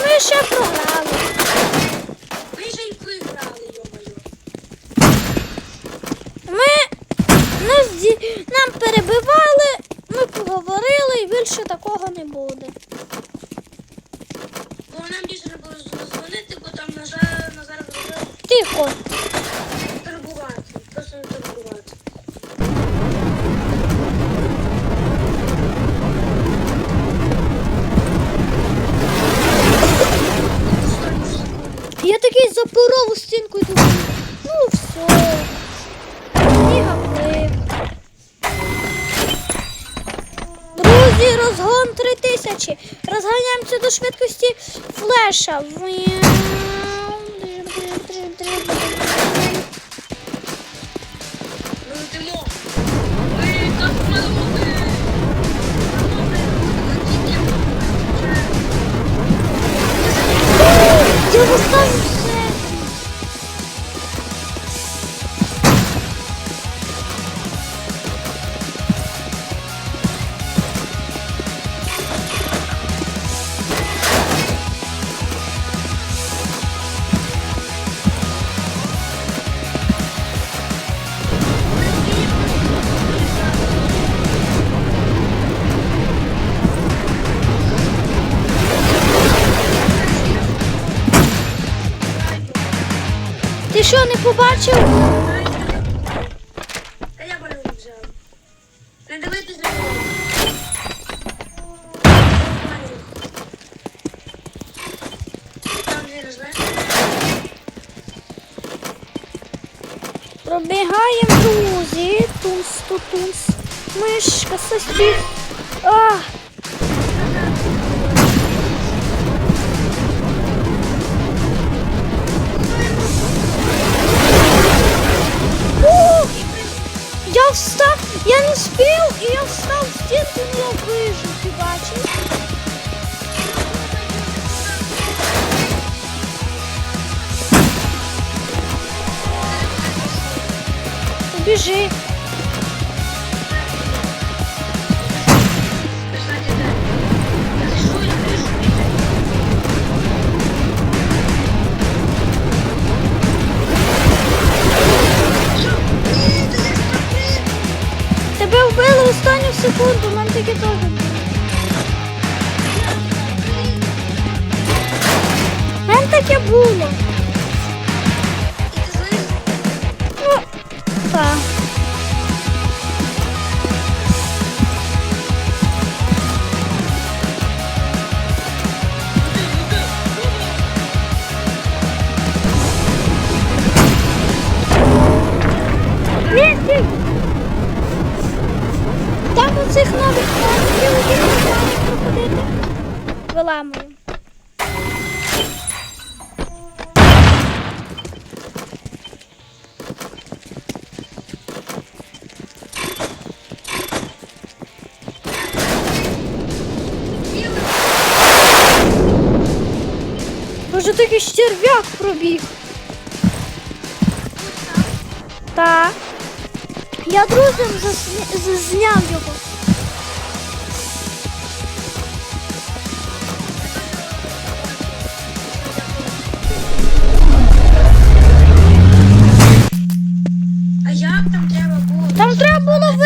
ми ще програли. Ми ще й проіграли, йомаю. Ми нас, нам перебивали, ми поговорили і більше такого не буде. 3000. Розганяємося до швидкості флеша. Я все. Що, не побачив? Та я балю взяв. Не дивитись на нього. Там дві знаєш? Пробігаємо, друзі. Тунс, тутунс. Мишка, сосід. А, спів, і я встав в стінку, не вижив, ти бачиш? Біжи. Секунду, тоже. мене таке було. Ну, так. Виламую. Може такий черв'як пробіг. Так. Я друзям засня- зазняв його. Там треба було виламати